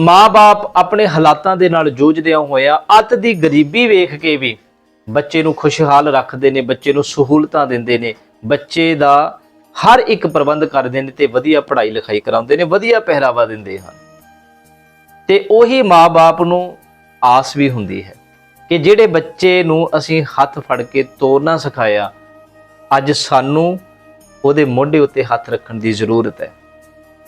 ਮਾਪੇ ਆਪਣੇ ਹਾਲਾਤਾਂ ਦੇ ਨਾਲ ਜੂਝਦਿਆਂ ਹੋਇਆਂ ਅੱਤ ਦੀ ਗਰੀਬੀ ਵੇਖ ਕੇ ਵੀ ਬੱਚੇ ਨੂੰ ਖੁਸ਼ਹਾਲ ਰੱਖਦੇ ਨੇ, ਬੱਚੇ ਨੂੰ ਸਹੂਲਤਾਂ ਦਿੰਦੇ ਨੇ, ਬੱਚੇ ਦਾ ਹਰ ਇੱਕ ਪ੍ਰਬੰਧ ਕਰਦੇ ਨੇ ਤੇ ਵਧੀਆ ਪੜ੍ਹਾਈ ਲਿਖਾਈ ਕਰਾਉਂਦੇ ਨੇ, ਵਧੀਆ ਪਹਿਰਾਵਾ ਦਿੰਦੇ ਹਨ। ਤੇ ਉਹੀ ਮਾਪੇ ਨੂੰ ਆਸ ਵੀ ਹੁੰਦੀ ਹੈ ਕਿ ਜਿਹੜੇ ਬੱਚੇ ਨੂੰ ਅਸੀਂ ਹੱਥ ਫੜ ਕੇ ਤੋਰਨਾ ਸਿਖਾਇਆ, ਅੱਜ ਸਾਨੂੰ ਉਹਦੇ ਮੋਢੇ ਉੱਤੇ ਹੱਥ ਰੱਖਣ ਦੀ ਜ਼ਰੂਰਤ ਹੈ।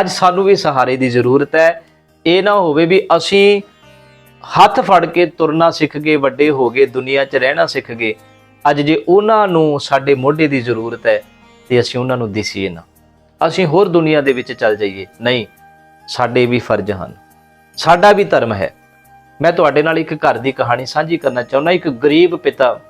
ਅੱਜ ਸਾਨੂੰ ਵੀ ਸਹਾਰੇ ਦੀ ਜ਼ਰੂਰਤ ਹੈ। ਇਹ ਨਾ ਹੋਵੇ ਵੀ ਅਸੀਂ ਹੱਥ ਫੜ ਕੇ ਤੁਰਨਾ ਸਿੱਖ ਗਏ, ਵੱਡੇ ਹੋ ਗਏ, ਦੁਨੀਆ 'ਚ ਰਹਿਣਾ ਸਿੱਖ ਗਏ। ਅੱਜ ਜੇ ਉਹਨਾਂ ਨੂੰ ਸਾਡੇ ਮੋਢੇ ਦੀ ਜ਼ਰੂਰਤ ਹੈ, ਤੇ ਅਸੀਂ ਉਹਨਾਂ ਨੂੰ ਦਿਸੀਏ ਨਾ। ਅਸੀਂ ਹੋਰ ਦੁਨੀਆ ਦੇ ਵਿੱਚ ਚੱਲ ਜਾਈਏ। ਨਹੀਂ, ਸਾਡੇ ਵੀ ਫਰਜ਼ ਹਨ। ਸਾਡਾ ਵੀ ਧਰਮ ਹੈ। ਮੈਂ ਤੁਹਾਡੇ ਨਾਲ ਇੱਕ ਘਰ ਦੀ ਕਹਾਣੀ ਸਾਂਝੀ ਕਰਨਾ ਚਾਹੁੰਦਾ। ਇੱਕ ਗਰੀਬ ਪਿਤਾ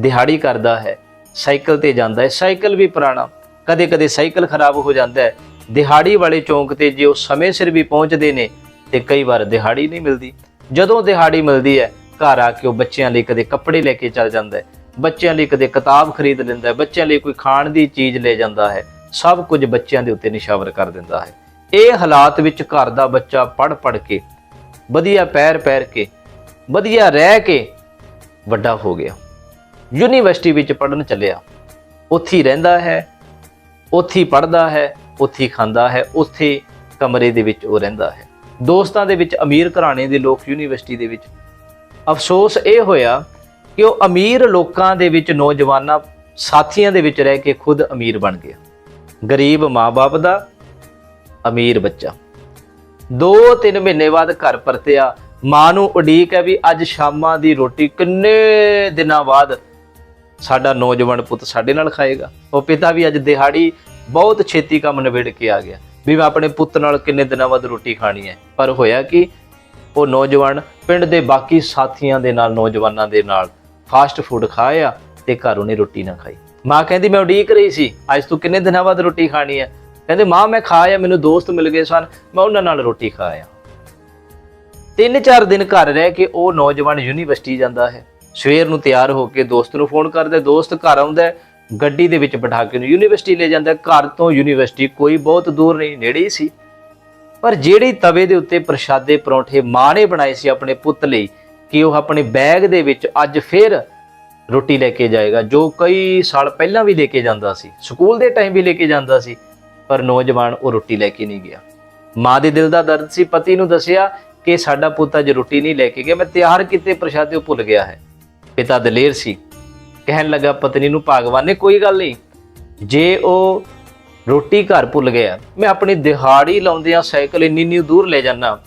ਦਿਹਾੜੀ ਕਰਦਾ ਹੈ, ਸਾਈਕਲ ਤੇ ਜਾਂਦਾ ਹੈ। ਸਾਈਕਲ ਵੀ ਪੁਰਾਣਾ। ਕਦੇ ਕਦੇ ਸਾਈਕਲ ਖਰਾਬ ਹੋ ਜਾਂਦਾ ਹੈ। ਦਿਹਾੜੀ ਵਾਲੇ ਚੌਂਕ ਤੇ ਜੇ ਉਹ ਸਮੇਂ ਸਿਰ ਵੀ ਪਹੁੰਚਦੇ ਨੇ ਤੇ ਕਈ ਵਾਰ ਦਿਹਾੜੀ ਨਹੀਂ ਮਿਲਦੀ। ਜਦੋਂ ਦਿਹਾੜੀ ਮਿਲਦੀ ਹੈ, ਘਰ ਆ ਕੇ ਉਹ ਬੱਚਿਆਂ ਲਈ ਕਦੇ ਕੱਪੜੇ ਲੈ ਕੇ ਚੱਲ ਜਾਂਦਾ ਹੈ, ਬੱਚਿਆਂ ਲਈ ਕਦੇ ਕਿਤਾਬ ਖਰੀਦ ਲੈਂਦਾ ਹੈ, ਬੱਚਿਆਂ ਲਈ ਕੋਈ ਖਾਣ ਦੀ ਚੀਜ਼ ਲੈ ਜਾਂਦਾ ਹੈ, ਸਭ ਕੁਝ ਬੱਚਿਆਂ ਦੇ ਉੱਤੇ ਨਿਸ਼ਾਵਰ ਕਰ ਦਿੰਦਾ ਹੈ। ਇਹ ਹਾਲਾਤ ਵਿੱਚ ਘਰ ਦਾ ਬੱਚਾ ਪੜ ਪੜ ਕੇ, ਵਧੀਆ ਪੈਰ ਪੈਰ ਕੇ, ਵਧੀਆ ਰਹਿ ਕੇ ਵੱਡਾ ਹੋ ਗਿਆ। ਯੂਨੀਵਰਸਿਟੀ ਵਿੱਚ ਪੜਨ ਚੱਲਿਆ। ਉੱਥੇ ਰਹਿੰਦਾ ਹੈ, ਉੱਥੇ ਹੀ ਪੜਦਾ ਹੈ, ਉੱਥੇ ਖਾਂਦਾ ਹੈ, ਉੱਥੇ ਕਮਰੇ ਦੇ ਵਿੱਚ ਉਹ ਰਹਿੰਦਾ ਹੈ। ਦੋਸਤਾਂ ਦੇ ਵਿੱਚ, ਅਮੀਰ ਘਰਾਣੇ ਦੇ ਲੋਕ ਯੂਨੀਵਰਸਿਟੀ ਦੇ ਵਿੱਚ। ਅਫਸੋਸ ਇਹ ਹੋਇਆ ਕਿ ਉਹ ਅਮੀਰ ਲੋਕਾਂ ਦੇ ਵਿੱਚ, ਨੌਜਵਾਨਾਂ ਸਾਥੀਆਂ ਦੇ ਵਿੱਚ ਰਹਿ ਕੇ ਖੁਦ ਅਮੀਰ ਬਣ ਗਿਆ। ਗਰੀਬ ਮਾਪੇ ਦਾ, ਅਮੀਰ ਬੱਚਾ। 2-3 ਮਹੀਨੇ ਬਾਅਦ ਘਰ ਪਰਤਿਆ। ਮਾਂ ਨੂੰ ਉਡੀਕ ਹੈ ਵੀ ਅੱਜ ਸ਼ਾਮਾਂ ਦੀ ਰੋਟੀ ਕਿੰਨੇ ਦਿਨਾਂ ਬਾਅਦ ਸਾਡਾ ਨੌਜਵਾਨ ਪੁੱਤ ਸਾਡੇ ਨਾਲ ਖਾਏਗਾ। ਉਹ ਪਿਤਾ ਵੀ ਅੱਜ ਦਿਹਾੜੀ ਬਹੁਤ ਛੇਤੀ ਕੰਮ ਨਿਬੇੜ ਕੇ ਆ ਗਿਆ। ਵੀ ਮੈਂ ਆਪਣੇ ਪੁੱਤ ਨਾਲ ਕਿੰਨੇ ਦਿਨਾਂ ਬਾਅਦ ਰੋਟੀ ਖਾਣੀ ਹੈ। ਪਰ ਹੋਇਆ ਕਿ, ਉਹ ਨੌਜਵਾਨ ਪਿੰਡ ਦੇ ਬਾਕੀ ਸਾਥੀਆਂ ਦੇ ਨਾਲ, ਨੌਜਵਾਨਾਂ ਦੇ ਨਾਲ ਫਾਸਟ ਫੂਡ ਖਾਇਆ ਤੇ ਘਰ ਉਹਨੇ ਰੋਟੀ ਨਾ ਖਾਈ। ਮਾਂ ਕਹਿੰਦੀ, ਮੈਂ ਉਡੀਕ ਰਹੀ ਸੀ, ਅੱਜ ਤੂੰ ਕਿੰਨੇ ਦਿਨਾਂ ਬਾਅਦ ਰੋਟੀ ਖਾਣੀ ਹੈ? ਕਹਿੰਦੇ, ਮਾਂ, ਮੈਂ ਖਾਇਆ ਮੈਨੂੰ ਦੋਸਤ ਮਿਲ ਗਏ ਸਨ, ਮੈਂ ਉਹਨਾਂ ਨਾਲ ਰੋਟੀ ਖਾਇਆ ਤਿੰਨ ਚਾਰ ਦਿਨ ਘਰ ਰਹਿ ਕੇ ਉਹ ਨੌਜਵਾਨ ਯੂਨੀਵਰਸਿਟੀ ਜਾਂਦਾ ਹੈ। ਸਵੇਰ ਨੂੰ ਤਿਆਰ ਹੋ ਕੇ ਦੋਸਤ ਨੂੰ ਫੋਨ ਕਰਦਾ, ਦੋਸਤ ਘਰ ਆਉਂਦਾ ਗੱਡੀ ਦੇ ਵਿੱਚ ਬਿਠਾ ਕੇ ਯੂਨੀਵਰਸਿਟੀ ਲੈ ਜਾਂਦਾ, ਘਰ ਤੋਂ ਯੂਨੀਵਰਸਿਟੀ ਕੋਈ ਬਹੁਤ ਦੂਰ ਨਹੀਂ, ਨੇੜੇ ਹੀ ਸੀ। ਪਰ ਜਿਹੜੇ ਤਵੇ ਦੇ ਉੱਤੇ ਪ੍ਰਸ਼ਾਦੇ ਪਰੌਂਠੇ ਮਾਂ ਨੇ ਬਣਾਏ ਸੀ ਆਪਣੇ ਪੁੱਤ ਲਈ, ਕਿ ਉਹ ਆਪਣੇ ਬੈਗ ਦੇ ਵਿੱਚ ਅੱਜ ਫਿਰ ਰੋਟੀ ਲੈ ਕੇ ਜਾਏਗਾ, ਜੋ ਕਈ ਸਾਲ ਪਹਿਲਾਂ ਵੀ ਲੈ ਕੇ ਜਾਂਦਾ ਸੀ, ਸਕੂਲ ਦੇ ਟਾਈਮ ਵੀ ਲੈ ਕੇ ਜਾਂਦਾ ਸੀ, ਪਰ ਨੌਜਵਾਨ ਉਹ ਰੋਟੀ ਲੈ ਕੇ ਨਹੀਂ ਗਿਆ। ਮਾਂ ਦੇ ਦਿਲ ਦਾ ਦਰਦ ਸੀ, ਪਤੀ ਨੂੰ ਦੱਸਿਆ ਕਿ ਸਾਡਾ ਪੁੱਤ ਅੱਜ ਰੋਟੀ ਨਹੀਂ ਲੈ ਕੇ ਗਿਆ, ਮੈਂ ਤਿਆਰ ਕੀਤੇ ਪ੍ਰਸ਼ਾਦੇ ਉਹ ਭੁੱਲ ਗਿਆ ਹੈ। ਪਿਤਾ ਦਲੇਰ ਸੀ ਕਹਿਣ ਲੱਗਾ ਪਤਨੀ ਨੂੰ, ਭਾਗਵਾਨ ਨੇ ਕੋਈ ਗੱਲ ਨਹੀਂ। ਜੇ ਉਹ ਰੋਟੀ ਘਰ ਭੁੱਲ ਗਿਆ, ਮੈਂ ਆਪਣੀ ਦਿਹਾੜੀ ਲਾਉਂਦਿਆਂ ਸਾਈਕਲ ਇੰਨੀ ਇੰਨੀ ਦੂਰ ਲੈ ਜਾਣਾ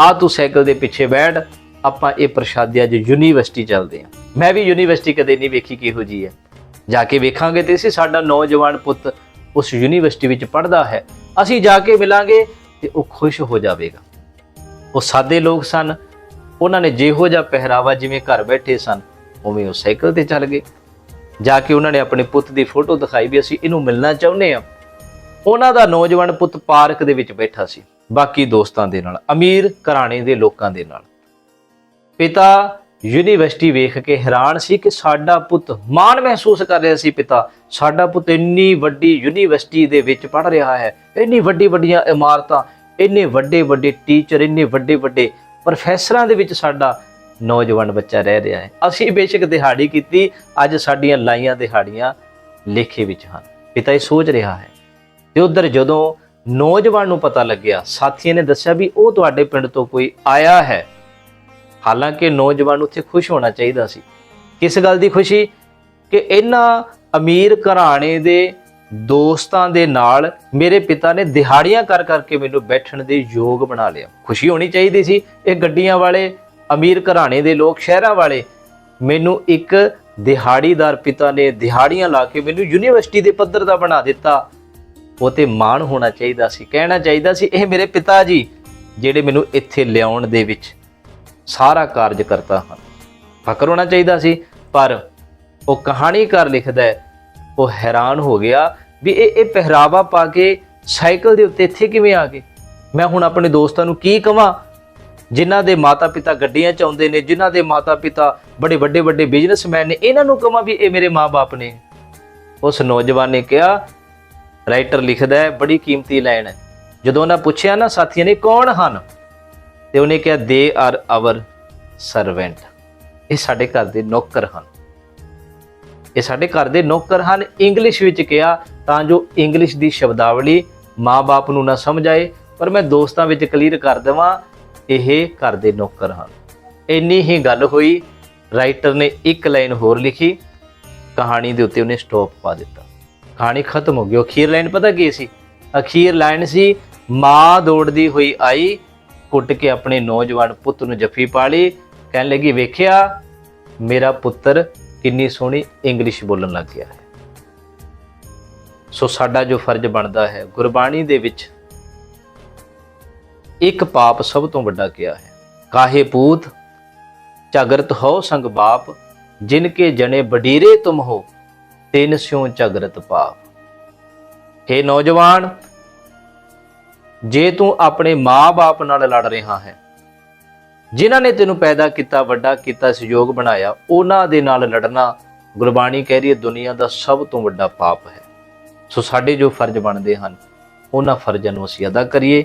ਆ ਤੂੰ ਸਾਈਕਲ ਦੇ ਪਿੱਛੇ ਬੈਠ। ਆਪਾਂ ਇਹ ਪ੍ਰਸ਼ਾਦੇ ਅੱਜ ਯੂਨੀਵਰਸਿਟੀ ਚੱਲਦੇ ਆ। ਮੈਂ ਵੀ ਯੂਨੀਵਰਸਿਟੀ ਕਦੇ ਨਹੀਂ ਵੇਖੀ ਕਿਹੋ ਜੀ ਹੈ। ਜਾ ਕੇ ਵੇਖਾਂਗੇ ਤੇ ਅਸੀਂ ਸਾਡਾ ਨੌਜਵਾਨ ਪੁੱਤ ਉਸ ਯੂਨੀਵਰਸਿਟੀ ਵਿੱਚ ਪੜ੍ਹਦਾ ਹੈ। ਅਸੀਂ ਜਾ ਕੇ ਮਿਲਾਂਗੇ ਤੇ ਉਹ ਖੁਸ਼ ਹੋ ਜਾਵੇਗਾ। ਉਹ ਸਾਦੇ ਲੋਕ ਸਨ। ਉਹਨਾਂ ਨੇ ਜਿਹੋ ਜਿਹਾ ਪਹਿਰਾਵਾ ਜਿਵੇਂ ਘਰ ਬੈਠੇ ਸਨ ਉਵੇਂ ਉਹ ਸਾਈਕਲ ਤੇ ਚੱਲ ਗਏ। ਜਾ ਕੇ ਉਹਨਾਂ ਨੇ ਆਪਣੇ ਪੁੱਤ ਦੀ ਫੋਟੋ ਦਿਖਾਈ ਵੀ ਅਸੀਂ ਇਹਨੂੰ ਮਿਲਣਾ ਚਾਹੁੰਦੇ ਆ ਉਹਨਾਂ ਦਾ ਨੌਜਵਾਨ ਪੁੱਤ ਪਾਰਕ ਦੇ ਵਿੱਚ ਬੈਠਾ ਸੀ, ਬਾਕੀ ਦੋਸਤਾਂ ਦੇ ਨਾਲ, ਅਮੀਰ ਘਰਾਣੇ ਦੇ ਲੋਕਾਂ ਦੇ ਨਾਲ। ਪਿਤਾ ਯੂਨੀਵਰਸਿਟੀ ਵੇਖ ਕੇ ਹੈਰਾਨ ਸੀ ਕਿ ਸਾਡਾ ਪੁੱਤ ਮਾਣ ਮਹਿਸੂਸ ਕਰ ਰਿਹਾ ਸੀ ਪਿਤਾ। ਸਾਡਾ ਪੁੱਤ ਇੰਨੀ ਵੱਡੀ ਯੂਨੀਵਰਸਿਟੀ ਦੇ ਵਿੱਚ ਪੜ ਰਿਹਾ ਹੈ, ਇੰਨੀ ਵੱਡੀ ਵੱਡੀਆਂ ਇਮਾਰਤਾਂ, ਇੰਨੇ ਵੱਡੇ ਵੱਡੇ ਟੀਚਰ, ਇੰਨੇ ਵੱਡੇ ਵੱਡੇ ਪ੍ਰੋਫੈਸਰਾਂ ਦੇ ਵਿੱਚ ਸਾਡਾ ਨੌਜਵਾਨ ਬੱਚਾ ਰਹਿ ਰਿਹਾ ਹੈ। ਅਸੀਂ ਬੇਸ਼ੱਕ ਦਿਹਾੜੀ ਕੀਤੀ, ਅੱਜ ਸਾਡੀਆਂ ਲਾਈਆਂ ਦਿਹਾੜੀਆਂ ਲੇਖੇ ਵਿੱਚ ਹਨ। ਪਿਤਾ ਇਹ ਸੋਚ ਰਿਹਾ ਹੈ। ਤੇ ਉਧਰ ਜਦੋਂ ਨੌਜਵਾਨ ਨੂੰ ਪਤਾ ਲੱਗਿਆ, ਸਾਥੀਆਂ ਨੇ ਦੱਸਿਆ ਵੀ ਉਹ ਤੁਹਾਡੇ ਪਿੰਡ ਤੋਂ ਕੋਈ ਆਇਆ ਹੈ। ਹਾਲਾਂਕਿ ਨੌਜਵਾਨ ਉੱਥੇ ਖੁਸ਼ ਹੋਣਾ ਚਾਹੀਦਾ ਸੀ। ਕਿਸ ਗੱਲ ਦੀ ਖੁਸ਼ੀ? ਕਿ ਇਹਨਾਂ ਅਮੀਰ ਘਰਾਣੇ ਦੇ ਦੋਸਤਾਂ ਦੇ ਨਾਲ ਮੇਰੇ ਪਿਤਾ ਨੇ ਦਿਹਾੜੀਆਂ ਕਰ ਕਰਕੇ ਮੈਨੂੰ ਬੈਠਣ ਦੇ ਯੋਗ ਬਣਾ ਲਿਆ। ਖੁਸ਼ੀ ਹੋਣੀ ਚਾਹੀਦੀ ਸੀ। ਇਹ ਗੱਡੀਆਂ ਵਾਲੇ ਅਮੀਰ ਘਰਾਣੇ ਦੇ ਲੋਕ, ਸ਼ਹਿਰਾਂ ਵਾਲੇ, ਮੈਨੂੰ ਇੱਕ ਦਿਹਾੜੀਦਾਰ ਪਿਤਾ ਨੇ ਦਿਹਾੜੀਆਂ ਲਾ ਕੇ ਮੈਨੂੰ ਯੂਨੀਵਰਸਿਟੀ ਦੇ ਪੱਧਰ ਦਾ ਬਣਾ ਦਿੱਤਾ। ਉਹ ਤੇ ਮਾਣ ਹੋਣਾ ਚਾਹੀਦਾ ਸੀ, ਕਹਿਣਾ ਚਾਹੀਦਾ ਸੀ, ਇਹ ਮੇਰੇ ਪਿਤਾ ਜੀ, ਜਿਹੜੇ ਮੈਨੂੰ ਇੱਥੇ ਲਿਆਉਣ ਦੇ ਵਿੱਚ ਸਾਰਾ ਕਾਰਜ ਕਰਤਾ ਹਨ। ਫਕਰ ਹੋਣਾ ਚਾਹੀਦਾ ਸੀ, ਪਰ ਉਹ ਕਹਾਣੀਕਾਰ ਲਿਖਦਾ ਹੈ, ਉਹ ਹੈਰਾਨ ਹੋ ਗਿਆ ਵੀ ਇਹ ਇਹ ਪਹਿਰਾਵਾ ਪਾ ਕੇ ਸਾਈਕਲ ਦੇ ਉੱਤੇ ਇੱਥੇ ਕਿਵੇਂ ਆ ਗਏ? ਮੈਂ ਹੁਣ ਆਪਣੇ ਦੋਸਤਾਂ ਨੂੰ ਕੀ ਕਵਾਂ? ਜਿਨ੍ਹਾਂ ਦੇ ਮਾਤਾ-ਪਿਤਾ ਗੱਡੀਆਂ ਚ ਆਉਂਦੇ ਨੇ, ਜਿਨ੍ਹਾਂ ਦੇ ਮਾਤਾ-ਪਿਤਾ ਬੜੇ ਵੱਡੇ ਵੱਡੇ ਬਿਜ਼ਨਸਮੈਨ ਨੇ, ਇਹਨਾਂ ਨੂੰ ਕਹਾਂ ਵੀ ਇਹ ਮੇਰੇ ਮਾਪੇ ਨੇ। ਉਸ ਨੌਜਵਾਨ ਨੇ ਕਿਹਾ ਰਾਈਟਰ ਲਿਖਦਾ ਹੈ, ਬੜੀ ਕੀਮਤੀ ਲਾਈਨ ਹੈ। ਜਦੋਂ ਉਹਨਾਂ ਪੁੱਛਿਆ ਨਾ, ਸਾਥੀਆਂ ਨੇ ਕੌਣ ਹਨ? ਤੇ ਉਹਨੇ ਕਿਹਾ ਦੇ ਆਰ ਆਵਰ ਸਰਵੈਂਟ ਇਹ ਸਾਡੇ ਘਰ ਦੇ ਨੌਕਰ ਹਨ। ਇਹ ਸਾਡੇ ਘਰ ਦੇ ਨੌਕਰ ਹਨ। ਇੰਗਲਿਸ਼ ਵਿੱਚ ਕਿਹਾ, ਤਾਂ ਜੋ ਇੰਗਲਿਸ਼ ਦੀ ਸ਼ਬਦਾਵਲੀ ਮਾਂ-ਬਾਪ ਨੂੰ ਨਾ ਸਮਝ ਆਏ, ਪਰ ਮੈਂ ਦੋਸਤਾਂ ਵਿੱਚ ਕਲੀਅਰ ਕਰ ਦੇਵਾਂ ਇਹ ਘਰ ਦੇ ਨੌਕਰ ਹਨ। ਇੰਨੀ ਹੀ ਗੱਲ ਹੋਈ ਰਾਈਟਰ ਨੇ ਇੱਕ ਲਾਈਨ ਹੋਰ ਲਿਖੀ, ਕਹਾਣੀ ਦੇ ਉੱਤੇ ਉਹਨੇ ਸਟਾਪ ਪਾ ਦਿੱਤਾ। ਕਹਾਣੀ ਖਤਮ ਹੋ ਗਈ। ਅਖੀਰ ਲਾਈਨ ਪਤਾ ਕੀ ਸੀ? ਅਖੀਰ ਲਾਈਨ ਸੀ, ਮਾਂ ਦੌੜਦੀ ਹੋਈ ਆਈ, ਕੁੱਟ ਕੇ ਆਪਣੇ ਨੌਜਵਾਨ ਪੁੱਤ ਨੂੰ ਜੱਫੀ ਪਾ ਲਈ, ਕਹਿਣ ਲੱਗੀ, ਵੇਖਿਆ, ਮੇਰਾ ਪੁੱਤਰ ਕਿੰਨੀ ਸੋਹਣੀ ਇੰਗਲਿਸ਼ ਬੋਲਣ ਲੱਗ ਗਿਆ ਹੈ। ਸੋ ਸਾਡਾ ਜੋ ਫਰਜ਼ ਬਣਦਾ ਹੈ, ਗੁਰਬਾਣੀ ਦੇ ਵਿੱਚ ਇੱਕ ਪਾਪ ਸਭ ਤੋਂ ਵੱਡਾ ਕਿਹਾ ਹੈ? ਕਾਹੇ ਪੂਤ, ਝਗਰਤ ਹੋ ਸੰਗ ਬਾਪ, ਜਿਨ ਕੇ ਜਣੇ ਬਡੀਰੇ ਤੁਮ ਹੋ, ਤਿਨ ਸਿਉ ਝਗਰਤ ਪਾਪ। हे ਨੌਜਵਾਨ, ਜੇ ਤੂੰ ਆਪਣੇ ਮਾਂ-ਬਾਪ ਨਾਲ ਲੜ ਰਿਹਾ ਹੈ, ਜਿਨ੍ਹਾਂ ਨੇ ਤੈਨੂੰ ਪੈਦਾ ਕੀਤਾ, ਵੱਡਾ ਕੀਤਾ, ਸਹਿਯੋਗ ਬਣਾਇਆ, ਉਹਨਾਂ ਦੇ ਨਾਲ ਲੜਨਾ ਗੁਰਬਾਣੀ ਕਹਿ ਰਹੀ ਹੈ, ਦੁਨੀਆ ਦਾ ਸਭ ਤੋਂ ਵੱਡਾ ਪਾਪ ਹੈ। ਸੋ ਸਾਡੇ ਜੋ ਫਰਜ਼ ਬਣਦੇ ਹਨ, ਉਹਨਾਂ ਫਰਜ਼ਾਂ ਨੂੰ ਅਸੀਂ ਅਦਾ ਕਰੀਏ।